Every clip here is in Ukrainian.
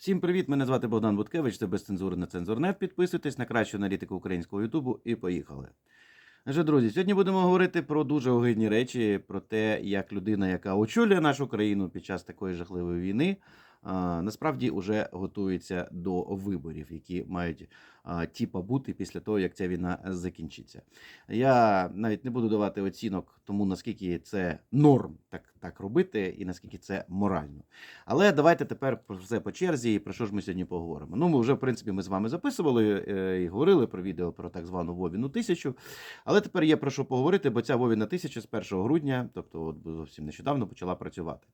Всім привіт! Мене звати Богдан Буткевич. Це безцензурне цензурнет. Підписуйтесь на кращу аналітику українського Ютубу і поїхали. Отже, друзі, сьогодні будемо говорити про дуже огидні речі, про те, як людина, яка очолює нашу країну під час такої жахливої війни, насправді вже готується до виборів, які мають тіпа бути після того, як ця війна закінчиться. Я навіть не буду давати оцінок тому, наскільки це норм так, так робити, і наскільки це морально. Але давайте тепер про все по черзі, і про що ж ми сьогодні поговоримо. Ну, ми вже, в принципі, ми з вами записували е, і говорили про відео про так звану Вовіну тисячу. Але тепер є про що поговорити, бо ця Вовіна тисяча з 1 грудня, тобто от зовсім нещодавно, почала працювати.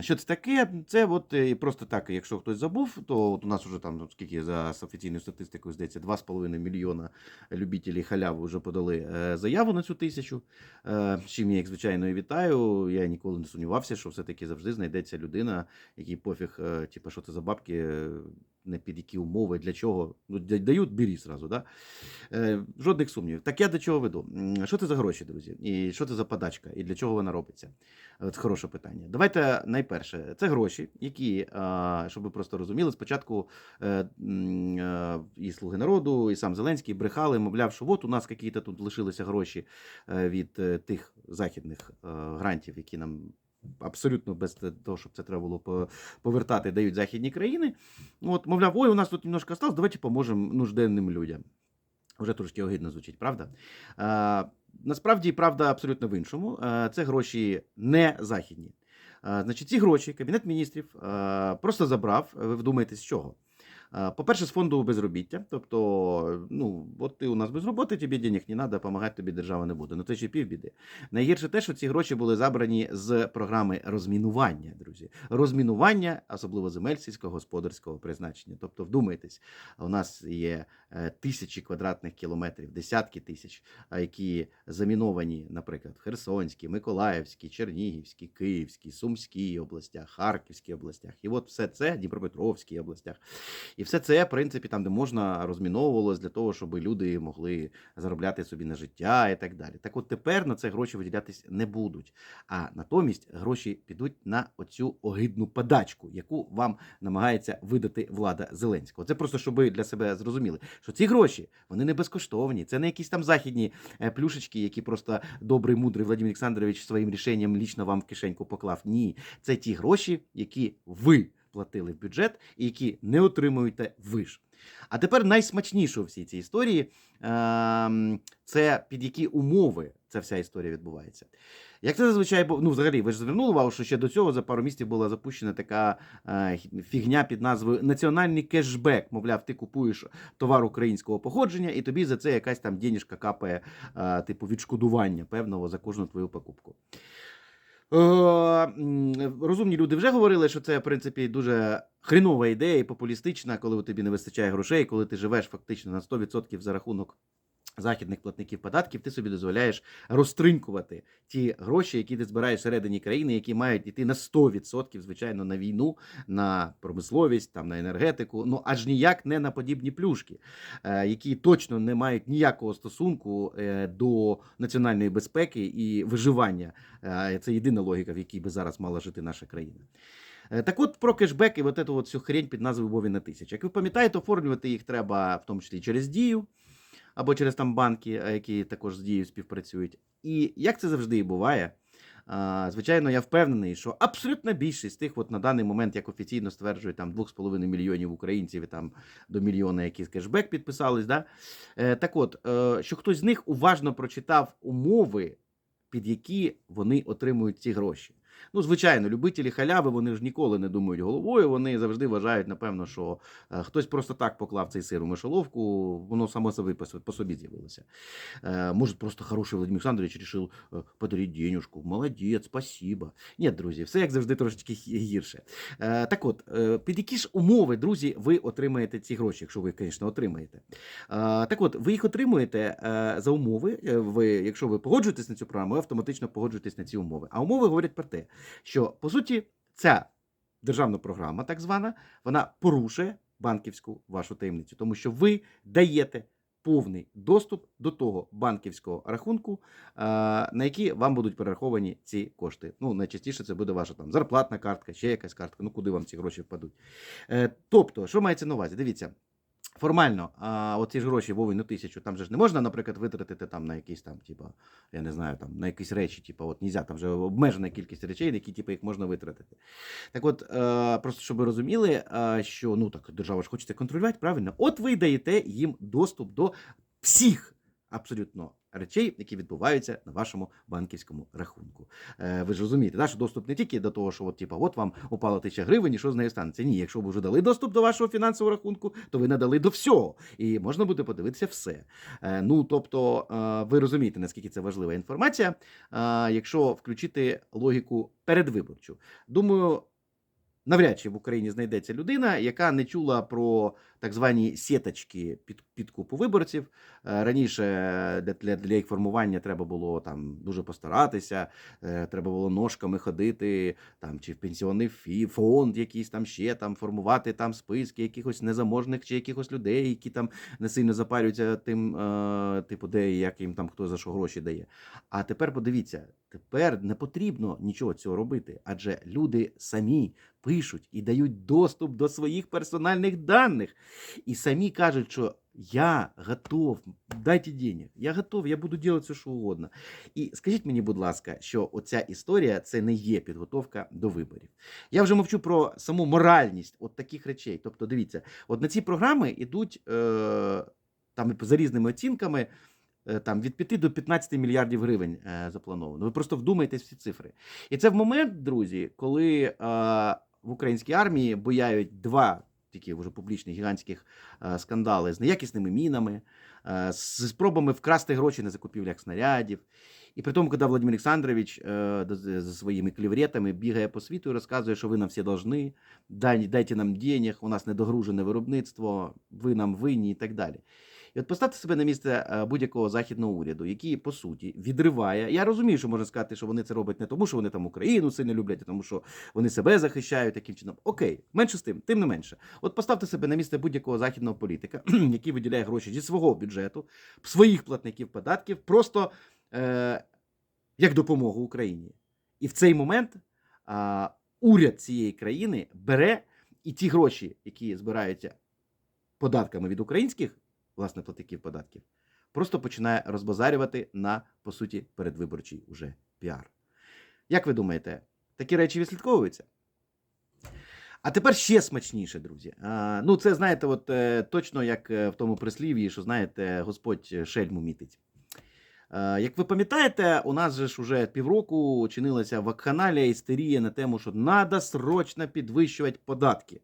Що це таке? Це от е, просто так, якщо хтось забув, то от у нас вже там ну, скільки за офіційною статистикою здається 2,5 мільйона любителів халяви вже подали е, заяву на цю тисячу. Е, з чим я їх звичайно і вітаю. Я ніколи не сумнівався, що все-таки завжди знайдеться людина, який пофіг, типу, що це за бабки, не під які умови, для чого. Ну, дають, бері зразу. Да? Е, жодних сумнівів. Так я до чого веду? Що це за гроші, друзі? І що це за подачка? І для чого вона робиться? От хороше питання. Давайте найперше, це гроші, які, щоб ви просто розуміли, спочатку е, е, і Слуги народу, і сам Зеленський брехали, мовляв, що от у нас якісь тут лишилися гроші е, від тих західних грантів, які нам. Абсолютно без того, щоб це треба було повертати, дають західні країни. От, мовляв, ой, у нас тут немножко осталось, давайте поможемо нужденним людям. Вже трошки огидно звучить, правда? А, насправді правда абсолютно в іншому. А, це гроші не західні. А, значить, ці гроші Кабінет міністрів а, просто забрав. Ви вдумаєте, з чого? По-перше, з фонду безробіття. Тобто, ну, от ти у нас без роботи, тобі денег не треба, допомагати тобі держава не буде. Ну це ще півбіди. Найгірше те, що ці гроші були забрані з програми розмінування, друзі. Розмінування, особливо земель сільськогосподарського призначення. Тобто, вдумайтесь, у нас є е, тисячі квадратних кілометрів, десятки тисяч, які заміновані, наприклад, в Херсонській, Миколаївській, Чернігівській, Київській, Сумській областях, Харківській областях. І от все це Дніпропетровській областях. І все це, в принципі, там, де можна, розміновувалось для того, щоб люди могли заробляти собі на життя і так далі. Так от тепер на це гроші виділятись не будуть. А натомість гроші підуть на оцю огидну подачку, яку вам намагається видати влада Зеленського. Це просто щоб ви для себе зрозуміли, що ці гроші вони не безкоштовні. Це не якісь там західні е, плюшечки, які просто добрий, мудрий Владимир Олександрович своїм рішенням лічно вам в кишеньку поклав. Ні, це ті гроші, які ви платили в бюджет і які не отримуєте ви ж. А тепер найсмачніше у всій цій історії ем, це під які умови ця вся історія відбувається. Як це зазвичай ну взагалі, ви ж звернули увагу, що ще до цього за пару місяців була запущена така е, фігня під назвою Національний кешбек. Мовляв, ти купуєш товар українського походження, і тобі за це якась там денежка капає, е, типу, відшкодування певного за кожну твою покупку. Е, розумні люди вже говорили, що це в принципі дуже хрінова ідея і популістична, коли тобі не вистачає грошей, коли ти живеш фактично на 100% за рахунок західних платників податків, ти собі дозволяєш розтринкувати ті гроші, які ти збираєш всередині країни, які мають йти на 100%, звичайно, на війну, на промисловість, там на енергетику, ну аж ніяк не на подібні плюшки, е, які точно не мають ніякого стосунку е, до національної безпеки і виживання. Е, Це єдина логіка, в якій би зараз мала жити наша країна. Так от про кешбек і от эту хрень під назвою Вовіна тисяча. Як ви пам'ятаєте, оформлювати їх треба в тому числі через дію або через там банки, е, які також з дією співпрацюють. І як це завжди і буває, звичайно, я впевнений, що абсолютна більшість тих, от на даний момент, як офіційно стверджують, там 2,5 мільйонів українців і там до мільйона, які з кешбек підписались, да? Е, так от, е, що хтось з них уважно прочитав умови, під які вони отримують ці гроші. Ну, звичайно, любителі халяви вони ж ніколи не думають головою. Вони завжди вважають, напевно, що е, хтось просто так поклав цей сир у мишоловку, воно само собі по, собі з'явилося. Е, может, просто хороший Владимир Александрович решил е, подарить денежку. Молодець, спасибо. Ні, друзі, все як завжди трошечки гірше. Так от, під які ж умови, друзі, ви отримаєте ці гроші, якщо ви, звісно, отримаєте. Так от, ви їх отримуєте за умови. Ви, якщо ви погоджуєтесь на цю програму, ви автоматично погоджуєтесь на ці умови. А умови говорять про те, що по суті ця державна програма, так звана, вона порушує банківську вашу таємницю, тому що ви даєте повний доступ до того банківського рахунку, е, на який вам будуть перераховані ці кошти. Ну, найчастіше це буде ваша там зарплатна картка, ще якась картка, ну куди вам ці гроші впадуть. Е, Тобто, що мається на увазі? Дивіться. Формально, а, оці ж гроші Вовину тисячу, там же ж не можна, наприклад, витратити там на якісь там, типа, я не знаю, там на якісь речі, типа, от нельзя, там вже обмежена кількість речей, які типу, їх можна витратити. Так от, е, просто щоб ви розуміли, е, що ну так держава ж хоче це контролювати, правильно? От ви даєте їм доступ до всіх абсолютно речей, які відбуваються на вашому банківському рахунку. Е, ви ж розумієте, що доступ не тільки до того, що от, типа, от вам упала тисяча гривень, і що з нею станеться. Ні, якщо ви вже дали доступ до вашого фінансового рахунку, то ви надали до всього. І можна буде подивитися все. Е, ну, тобто, е, ви розумієте, наскільки це важлива інформація, е, якщо включити логіку передвиборчу. Думаю, навряд чи в Україні знайдеться людина, яка не чула про так звані сіточки під підкупу виборців. Е, Раніше для, для, для їх формування треба було там дуже постаратися, е, треба було ножками ходити, там чи в пенсіонний фонд, якийсь там ще там формувати там списки якихось незаможних чи якихось людей, які там не сильно запарюються тим, е, типу, де як їм там хто за що гроші дає. А тепер подивіться, тепер не потрібно нічого цього робити, адже люди самі пишуть і дають доступ до своїх персональних даних. І самі кажуть, що я готов, дайте денег, я готов, я буду робити все, що угодно. І скажіть мені, будь ласка, що оця історія це не є підготовка до виборів. Я вже мовчу про саму моральність от таких речей. Тобто, дивіться, от на ці програми йдуть е, там за різними оцінками. е, Там від 5 до 15 мільярдів гривень е, заплановано. Ви просто вдумайтесь в ці цифри. І це в момент, друзі, коли е, в українській армії бояють два такі вже публічні гігантських е, скандали з неякісними мінами, е, з спробами вкрасти гроші на закупівлях снарядів. І при тому, коли Владимир Олександрович е, зі своїми клівретами бігає по світу і розказує, що ви нам всі должны, дайте нам денег, у нас недогружене виробництво, ви нам винні і так далі. І от поставте себе на місце е, будь-якого західного уряду, який по суті відриває. Я розумію, що можна сказати, що вони це роблять не тому, що вони там Україну сильно люблять, а тому що вони себе захищають таким чином. Окей, менше з тим, тим не менше. От поставте себе на місце будь-якого західного політика, який виділяє гроші зі свого бюджету, своїх платників податків, просто е, як допомогу Україні. І в цей момент а, уряд цієї країни бере і ті гроші, які збираються податками від українських власне платників податків, просто починає розбазарювати на по суті передвиборчий уже піар. Як ви думаєте, такі речі відслідковуються? А тепер ще смачніше, друзі. А, ну, це знаєте, от е, точно як е, в тому прислів'ї, що знаєте, Господь шельму мітить. Як ви пам'ятаєте, у нас же ж уже півроку чинилася вакханалія істерія на тему, що треба срочно підвищувати податки.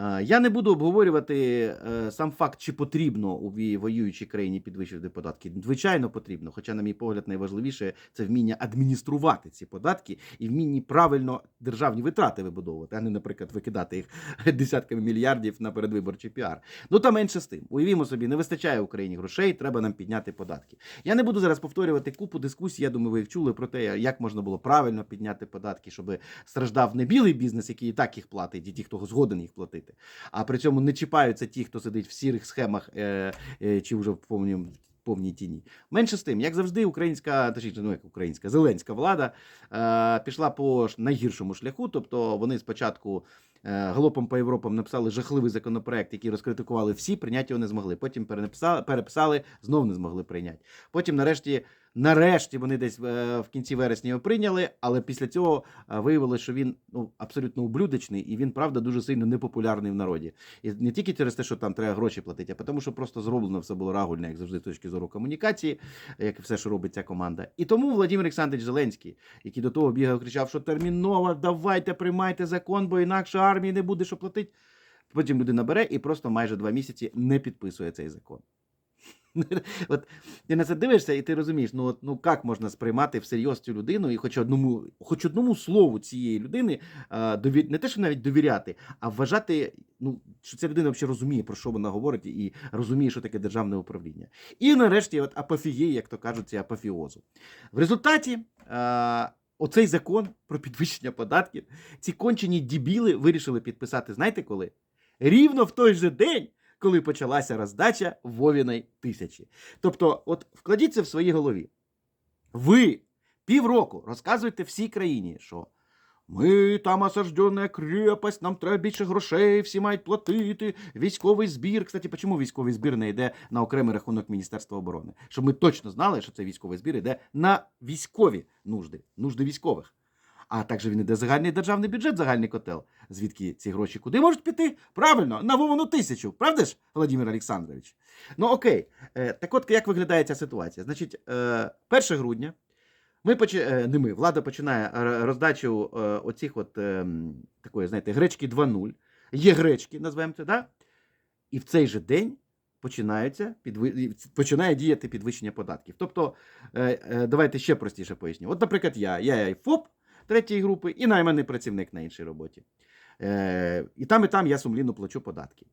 Е, Я не буду обговорювати е, сам факт, чи потрібно у воюючій країні підвищувати податки. Звичайно, потрібно. Хоча, на мій погляд, найважливіше це вміння адмініструвати ці податки і вмінні правильно державні витрати вибудовувати, а не, наприклад, викидати їх десятками мільярдів на передвиборчий піар. Ну та менше з тим. Уявімо собі, не вистачає Україні грошей, треба нам підняти податки. Я не буду зараз повторювати купу дискусій. Я думаю, ви їх чули про те, як можна було правильно підняти податки, щоб страждав не білий бізнес, який і так їх платить, і ті, хто згоден їх платити. А при цьому не чіпаються ті, хто сидить в сірих схемах е, е, чи вже в повній, повній тіні. Менше з тим, як завжди, українська, точніше, ну як українська зеленська влада е, пішла по найгіршому шляху. Тобто вони спочатку е, галопом по Європам написали жахливий законопроект, який розкритикували всі, прийняти його не змогли. Потім перенаписали, переписали, знов не змогли прийняти. Потім, нарешті. Нарешті вони десь е, в кінці вересня його прийняли, але після цього е, виявилося, що він ну абсолютно ублюдочний і він правда дуже сильно непопулярний в народі. І не тільки через те, що там треба гроші платити, а тому, що просто зроблено все було рагульно, як завжди, з точки зору комунікації, як і все, що робить ця команда. І тому Владимир Олександрович Зеленський, який до того бігав, кричав, що терміново давайте приймайте закон, бо інакше армії не буде що платити. Потім людина бере і просто майже два місяці не підписує цей закон. От ти на це дивишся, і ти розумієш, ну от ну як можна сприймати всерйоз цю людину, і хоч одному, хоч одному слову цієї людини а, дові... не те, що навіть довіряти, а вважати, ну що ця людина взагалі розуміє, про що вона говорить, і розуміє, що таке державне управління. І нарешті, от апофігії, як то кажуть, апофіозу. В результаті. А... Оцей закон про підвищення податків ці кончені дібіли вирішили підписати, знаєте коли? Рівно в той же день, коли почалася роздача Вовіної тисячі. Тобто, от вкладіть це в своїй голові. Ви півроку розказуєте всій країні, що ми там осаждена крепость, нам треба більше грошей, всі мають платити. Військовий збір. Кстати, чому військовий збір не йде на окремий рахунок Міністерства оборони? Щоб ми точно знали, що цей військовий збір йде на військові нужди, нужди військових. А також він йде загальний державний бюджет, загальний котел. Звідки ці гроші куди можуть піти? Правильно, на Вовину тисячу, правда ж, Володимир Олександрович? Ну окей, Е, так от як виглядає ця ситуація? Значить, е, 1 грудня ми поч... е, не ми, влада починає е, роздачу е, оцих от е, м, такої, знаєте, гречки 2.0. Є гречки, назвемо це, да? І в цей же день починаються підви... починає діяти підвищення податків. Тобто, е, е, давайте ще простіше поясню. От, наприклад, я, я ФОП третьої групи і найманий працівник на іншій роботі. Е, і там, і там я сумлінно плачу податки.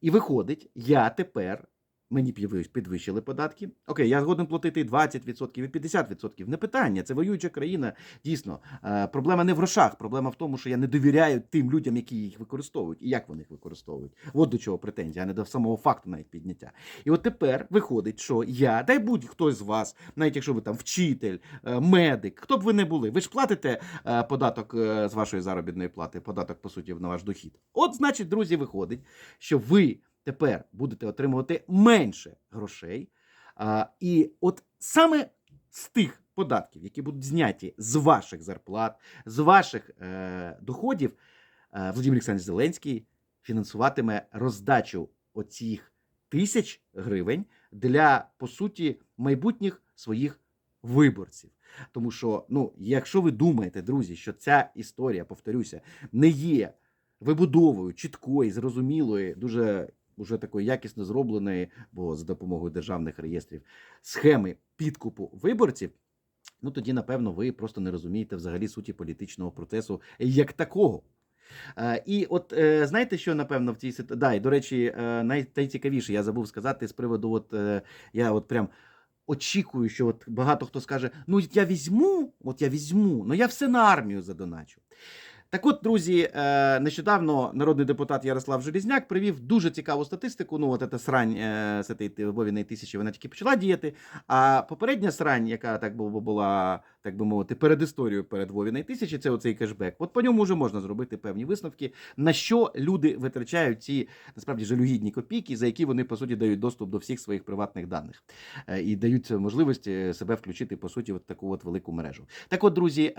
І виходить, я тепер. Мені підвищили податки. Окей, я згоден платити 20% і 50%. Не питання. Це воююча країна. Дійсно, Е, проблема не в грошах. Проблема в тому, що я не довіряю тим людям, які їх використовують, і як вони їх використовують. От до чого претензія, а не до самого факту навіть підняття. І от тепер виходить, що я, дай будь-хто з вас, навіть якщо ви там вчитель, е, медик, хто б ви не були, ви ж платите е, податок з вашої заробітної плати, податок, по суті, на ваш дохід. От, значить, друзі, виходить, що ви тепер будете отримувати менше грошей. А, і от саме з тих податків, які будуть зняті з ваших зарплат, з ваших е, доходів, е, Володимир Олександрович Зеленський фінансуватиме роздачу оцих тисяч гривень для, по суті, майбутніх своїх виборців. Тому що, ну, якщо ви думаєте, друзі, що ця історія, повторюся, не є вибудовою чіткої, зрозумілої, дуже уже такої якісно зробленої, бо за допомогою державних реєстрів схеми підкупу виборців. Ну тоді, напевно, ви просто не розумієте взагалі суті політичного процесу як такого. Е, і от е, знаєте, що напевно в цій ситуації. Да, і, до речі, е, найцікавіше я забув сказати з приводу, от я от прям очікую, що от багато хто скаже: ну я візьму, от я візьму, ну я все на армію задоначу. Так от, друзі, е, нещодавно народний депутат Ярослав Желізняк привів дуже цікаву статистику. Ну, от ця срань е, з цієї Вовіної тисячі, вона тільки почала діяти. А попередня срань, яка так би була, так би мовити, перед історією перед Вовіної тисячі, це оцей кешбек. От по ньому вже можна зробити певні висновки, на що люди витрачають ці насправді жалюгідні копійки, за які вони по суті дають доступ до всіх своїх приватних даних Е, і дають можливість себе включити по суті в таку от велику мережу. Так, от, друзі,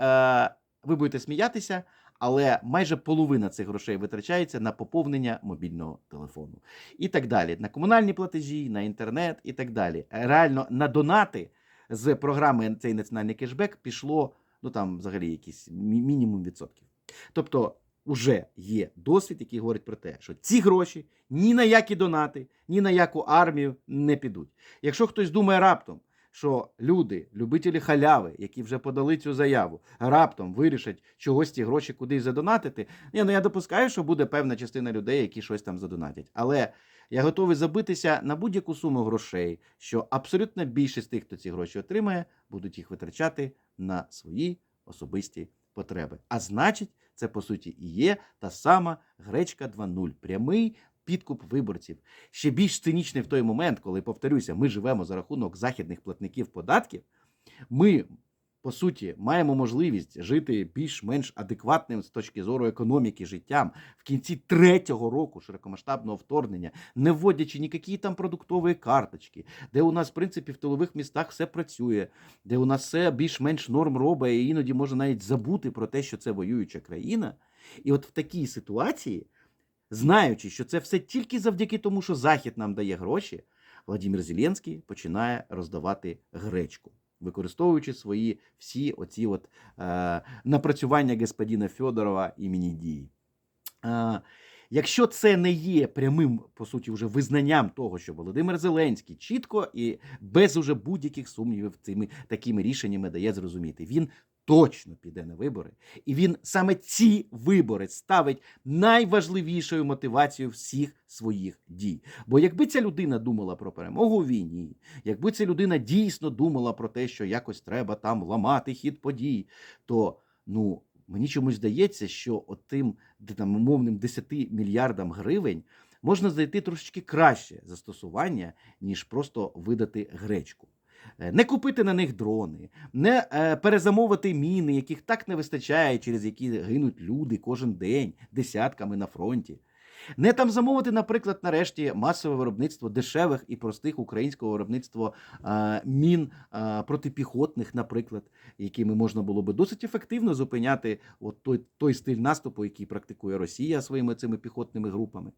ви будете сміятися. Але майже половина цих грошей витрачається на поповнення мобільного телефону і так далі. На комунальні платежі, на інтернет і так далі. Реально на донати з програми цей національний кешбек пішло ну там взагалі якийсь мі- мінімум відсотків. Тобто, вже є досвід, який говорить про те, що ці гроші ні на які донати, ні на яку армію не підуть. Якщо хтось думає раптом, що люди, любителі халяви, які вже подали цю заяву, раптом вирішать чогось ті гроші кудись задонатити. Ні, ну я допускаю, що буде певна частина людей, які щось там задонатять. Але я готовий забитися на будь-яку суму грошей, що абсолютна більшість тих, хто ці гроші отримає, будуть їх витрачати на свої особисті потреби. А значить, це по суті і є та сама гречка 2.0. Прямий підкуп виборців. Ще більш цинічний в той момент, коли повторюся, ми живемо за рахунок західних платників податків. Ми, по суті, маємо можливість жити більш-менш адекватним з точки зору економіки життям в кінці третього року широкомасштабного вторгнення, не вводячи ніякі там продуктові карточки, де у нас, в принципі, в тилових містах все працює, де у нас все більш-менш норм робить, і іноді можна навіть забути про те, що це воююча країна. І от в такій ситуації, знаючи, що це все тільки завдяки тому, що Захід нам дає гроші, Владимир Зеленський починає роздавати гречку, використовуючи свої всі оці от, е, напрацювання господина Федорова імені дії. Е, Якщо це не є прямим, по суті, вже визнанням того, що Володимир Зеленський чітко і без уже будь-яких сумнівів цими такими рішеннями дає зрозуміти, він точно піде на вибори, і він саме ці вибори ставить найважливішою мотивацією всіх своїх дій. Бо якби ця людина думала про перемогу у війні, якби ця людина дійсно думала про те, що якось треба там ламати хід подій, то ну. Мені чомусь здається, що отим там умовним 10 мільярдам гривень можна знайти трошечки краще застосування, ніж просто видати гречку. Е, Не купити на них дрони, не е, перезамовити міни, яких так не вистачає, через які гинуть люди кожен день десятками на фронті. Не там замовити, наприклад, нарешті масове виробництво дешевих і простих українського виробництва е, мін протипіхотних, наприклад, якими можна було би досить ефективно зупиняти от той, той стиль наступу, який практикує Росія своїми цими піхотними групами.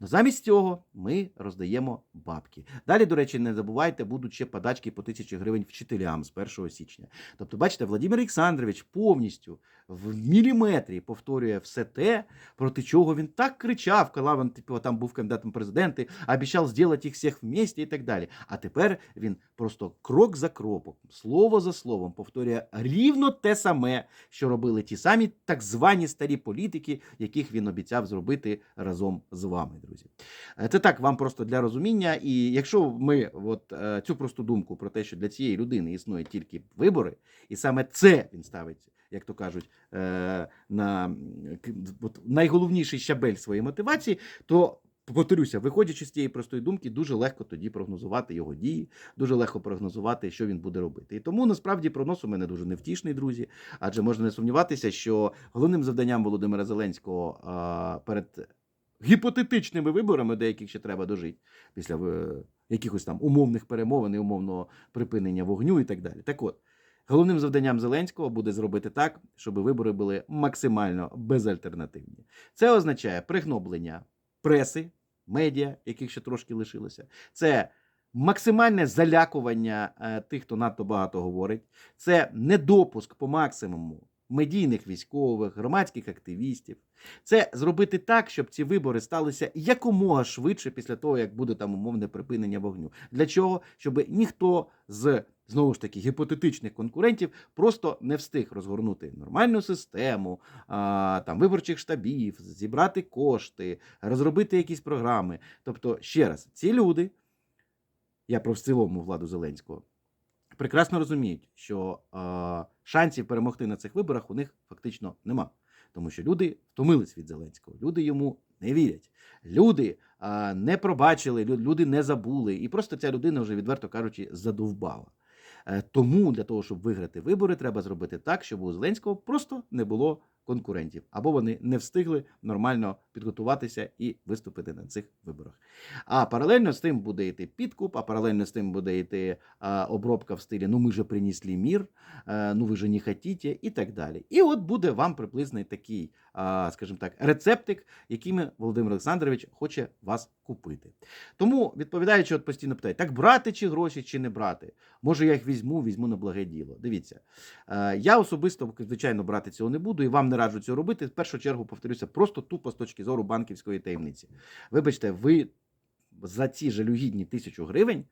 Но замість цього ми роздаємо бабки. Далі, до речі, не забувайте, будуть ще подачки по тисячі гривень вчителям з 1 січня. Тобто, бачите, Владимир Олександрович повністю в міліметрі повторює все те, проти чого він так кричав, коли він типу, там був кандидатом в президенти, обіцяв зробити їх всіх вместе і так далі. А тепер він просто крок за кроком, слово за словом повторює рівно те саме, що робили ті самі так звані старі політики, яких він обіцяв зробити разом з вами, друзі. Е, Це так вам просто для розуміння. І якщо ми от е, цю просту думку про те, що для цієї людини існують тільки вибори, і саме це він ставить, як то кажуть, е, на от, найголовніший щабель своєї мотивації, то. Повторюся, виходячи з цієї простої думки, дуже легко тоді прогнозувати його дії, дуже легко прогнозувати, що він буде робити. І тому насправді прогноз у мене дуже невтішний, друзі. Адже можна не сумніватися, що головним завданням Володимира Зеленського перед гіпотетичними виборами, до яких ще треба дожити, після е, якихось там умовних перемовин і умовного припинення вогню і так далі. Так от, головним завданням Зеленського буде зробити так, щоб вибори були максимально безальтернативні. Це означає пригноблення преси, медіа, яких ще трошки лишилося. Це максимальне залякування е, тих, хто надто багато говорить. Це недопуск по максимуму медійних військових, громадських активістів. Це зробити так, щоб ці вибори сталися якомога швидше після того, як буде там умовне припинення вогню. Для чого? Щоб ніхто з знову ж таки гіпотетичних конкурентів просто не встиг розгорнути нормальну систему а, там виборчих штабів, зібрати кошти, розробити якісь програми. Тобто, ще раз, ці люди, я про в цілому владу Зеленського, прекрасно розуміють, що а, шансів перемогти на цих виборах у них фактично нема. Тому що люди втомились від Зеленського, люди йому не вірять. Люди а, не пробачили, люди не забули. І просто ця людина вже, відверто кажучи, задовбала. Е, Тому для того, щоб виграти вибори, треба зробити так, щоб у Зеленського просто не було конкурентів, або вони не встигли нормально підготуватися і виступити на цих виборах. А паралельно з тим буде йти підкуп, а паралельно з тим буде йти обробка в стилі Ну ми же принесли мір, е, ну ви же не хотіте, і так далі. І от буде вам приблизно такий, скажімо так, рецептик, якими Володимир Олександрович хоче вас купити. Тому, відповідаючи, от постійно питають, так брати чи гроші, чи не брати? Може, я їх візьму, візьму на благе діло. Дивіться, е, я особисто, звичайно, брати цього не буду і вам не раджу цього робити. В першу чергу, повторюся, просто тупо з точки зору банківської таємниці. Вибачте, ви за ці жалюгідні тисячу гривень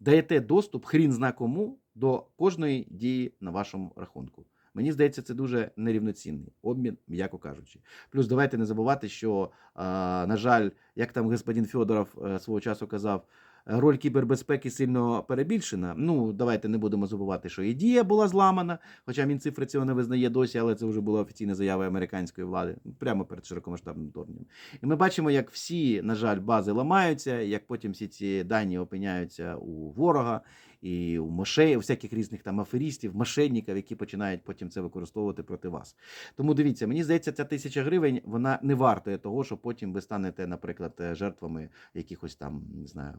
даєте доступ хрін зна кому до кожної дії на вашому рахунку. Мені здається, це дуже нерівноцінний обмін, м'яко кажучи. Плюс давайте не забувати, що, на жаль, як там господин Федоров е, свого часу казав, роль кібербезпеки сильно перебільшена. Ну, давайте не будемо забувати, що і дія була зламана, хоча Мінцифри цього не визнає досі, але це вже була офіційна заява американської влади прямо перед широкомасштабним вторгненням. І ми бачимо, як всі, на жаль, бази ламаються, як потім всі ці дані опиняються у ворога і у мошей, у всяких різних там аферістів, мошенників, які починають потім це використовувати проти вас. Тому дивіться, мені здається, ця тисяча гривень вона не вартує того, що потім ви станете, наприклад, е, жертвами якихось там, не знаю.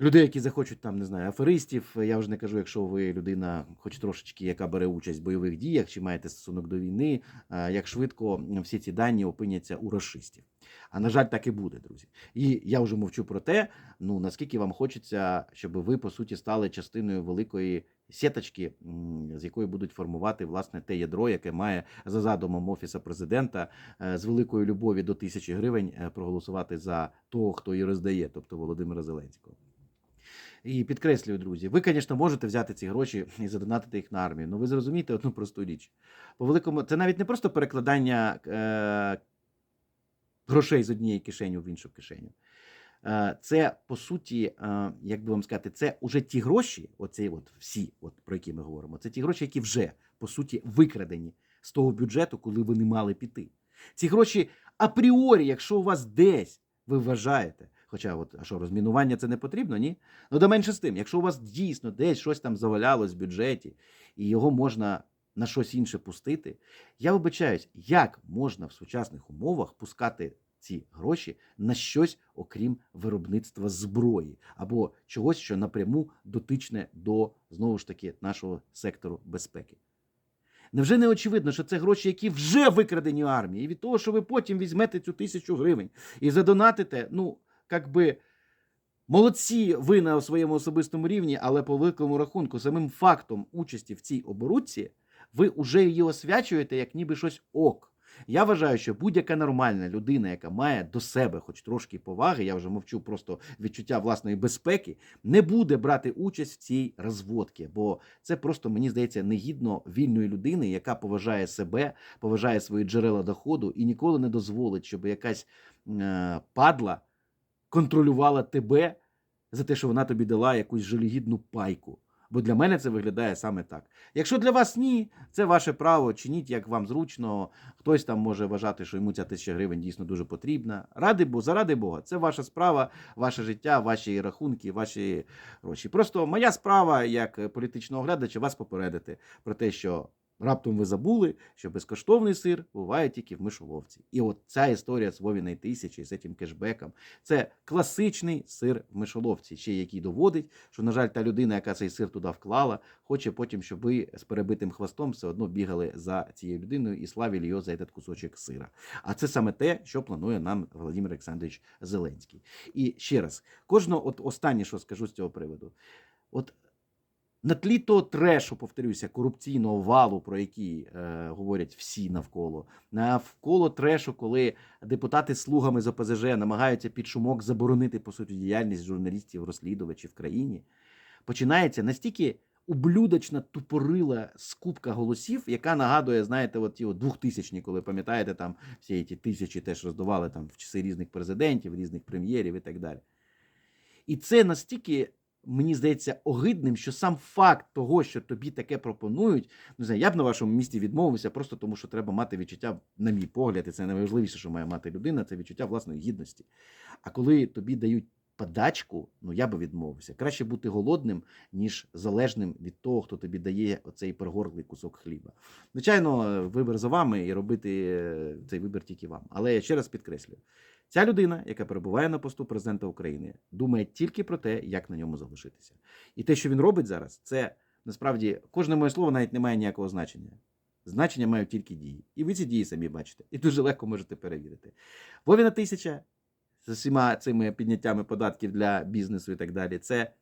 Е, Людей, які захочуть там, не знаю, аферистів. Я вже не кажу, якщо ви людина, хоч трошечки, яка бере участь в бойових діях, чи маєте стосунок до війни, е, як швидко всі ці дані опиняться у расистів. А на жаль, так і буде, друзі. І я вже мовчу про те, ну наскільки вам хочеться, щоб ви по суті стали частиною великої сіточки, з якої будуть формувати власне те ядро, яке має за задумом офіса президента е, з великою любові до тисячі гривень е, проголосувати за того, хто її роздає, тобто Володимира Зеленського. І підкреслюю, друзі, ви, звісно, можете взяти ці гроші і задонатити їх на армію. але ви зрозумієте одну просту річ. По великому, це навіть не просто перекладання е, грошей з однієї кишені в іншу кишеню. Е, Це по суті, е, як би вам сказати, це вже ті гроші, оці от всі, от про які ми говоримо, це ті гроші, які вже по суті викрадені з того бюджету, коли вони мали піти. Ці гроші апріорі, якщо у вас десь ви вважаєте, хоча от, а що, розмінування це не потрібно, ні? Ну, до менше з тим, якщо у вас дійсно десь щось там завалялось в бюджеті, і його можна на щось інше пустити, я вибачаюсь, як можна в сучасних умовах пускати ці гроші на щось, окрім виробництва зброї або чогось, що напряму дотичне до знову ж таки нашого сектору безпеки. Невже не очевидно, що це гроші, які вже викрадені армії, і від того, що ви потім візьмете цю тисячу гривень і задонатите, ну, як би молодці ви на своєму особистому рівні, але по великому рахунку, самим фактом участі в цій оборудці, ви вже її освячуєте як ніби щось ок. Я вважаю, що будь-яка нормальна людина, яка має до себе хоч трошки поваги, я вже мовчу просто відчуття власної безпеки, не буде брати участь в цій розводці, бо це просто мені здається негідно вільної людини, яка поважає себе, поважає свої джерела доходу і ніколи не дозволить, щоб якась е, падла контролювала тебе за те, що вона тобі дала якусь жалюгідну пайку. Бо для мене це виглядає саме так. Якщо для вас ні, це ваше право, чиніть як вам зручно. Хтось там може вважати, що йому ця тисяча гривень дійсно дуже потрібна. Ради Бога, заради Бога, це ваша справа, ваше життя, ваші рахунки, ваші гроші. Просто моя справа, як політичного оглядача, вас попередити про те, що раптом ви забули, що безкоштовний сир буває тільки в мишоловці. І от ця історія з Вовіної тисячі з цим кешбеком це класичний сир в мишоловці, ще який доводить, що, на жаль, та людина, яка цей сир туди вклала, хоче потім, щоб ви з перебитим хвостом все одно бігали за цією людиною і славили його за цей кусочок сира. А це саме те, що планує нам Володимир Олександрович Зеленський. І ще раз, кожного, от останнє, що скажу з цього приводу, от на тлі того трешу, повторюся, корупційного валу, про який е, говорять всі навколо, навколо трешу, коли депутати слугами з ОПЗЖ намагаються під шумок заборонити по суті діяльність журналістів, розслідувачів в країні, починається настільки ублюдочна тупорила скупка голосів, яка нагадує, знаєте, от ті двохтисячні, коли пам'ятаєте, там всі ті тисячі теж роздавали там в часи різних президентів, різних прем'єрів і так далі. І це настільки мені здається огидним, що сам факт того, що тобі таке пропонують, не знаю, я б на вашому місці відмовився, просто тому що треба мати відчуття, на мій погляд, і це найважливіше, що має мати людина, це відчуття власної гідності. А коли тобі дають подачку, ну я би відмовився. Краще бути голодним, ніж залежним від того, хто тобі дає оцей прогорлий кусок хліба. Звичайно, вибір за вами і робити е, цей вибір тільки вам. Але я ще раз підкреслюю. Ця людина, яка перебуває на посту президента України, думає тільки про те, як на ньому залишитися. І те, що він робить зараз, це насправді кожне моє слово навіть не має ніякого значення. Значення мають тільки дії. І ви ці дії самі бачите. І дуже легко можете перевірити. Вовіна тисяча з усіма цими підняттями податків для бізнесу і так далі. Це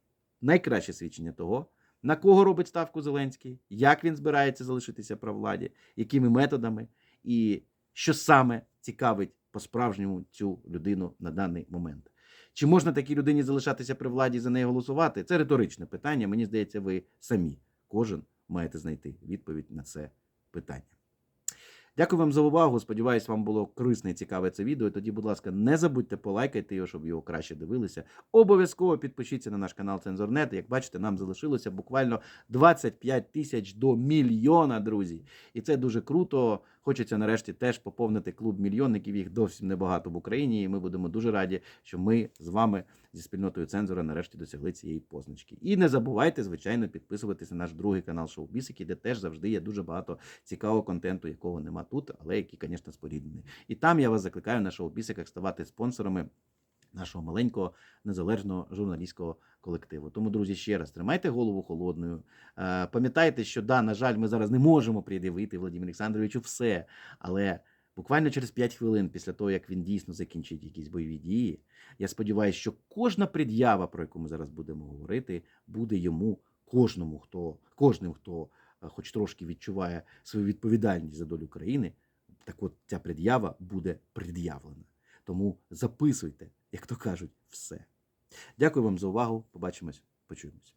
найкраще свідчення того, на кого робить ставку Зеленський, як він збирається залишитися при владі, якими методами, і що саме цікавить по-справжньому цю людину на даний момент. Чи можна такій людині залишатися при владі і за неї голосувати? Це риторичне питання. Мені здається, ви самі кожен маєте знайти відповідь на це питання. Дякую вам за увагу. Сподіваюсь, вам було корисне і цікаве це відео. Тоді, будь ласка, не забудьте полайкати його, щоб його краще дивилися. Обов'язково підпишіться на наш канал Цензорнет. Як бачите, нам залишилося буквально 25 тисяч до мільйона, друзі. І це дуже круто. Хочеться нарешті теж поповнити клуб мільйонників. Їх зовсім небагато в Україні. І ми будемо дуже раді, що ми з вами зі спільнотою цензора нарешті досягли цієї позначки. І не забувайте, звичайно, підписуватися на наш другий канал Шоу Бісики, де теж завжди є дуже багато цікавого контенту, якого нема тут, але який, звісно, споріднений. І там я вас закликаю на шоу Бісиках ставати спонсорами. Нашого маленького незалежного журналістського колективу. Тому, друзі, ще раз тримайте голову холодною. Е, Пам'ятайте, що да, на жаль, ми зараз не можемо пред'явити Владимиру Олександровичу все. Але буквально через 5 хвилин після того, як він дійсно закінчить якісь бойові дії, я сподіваюся, що кожна пред'ява, про яку ми зараз будемо говорити, буде йому кожному, хто кожним, хто е, хоч трошки відчуває свою відповідальність за долю країни. Так от ця пред'ява буде пред'явлена. Тому записуйте, як то кажуть, все. Дякую вам за увагу. Побачимось, почуємось.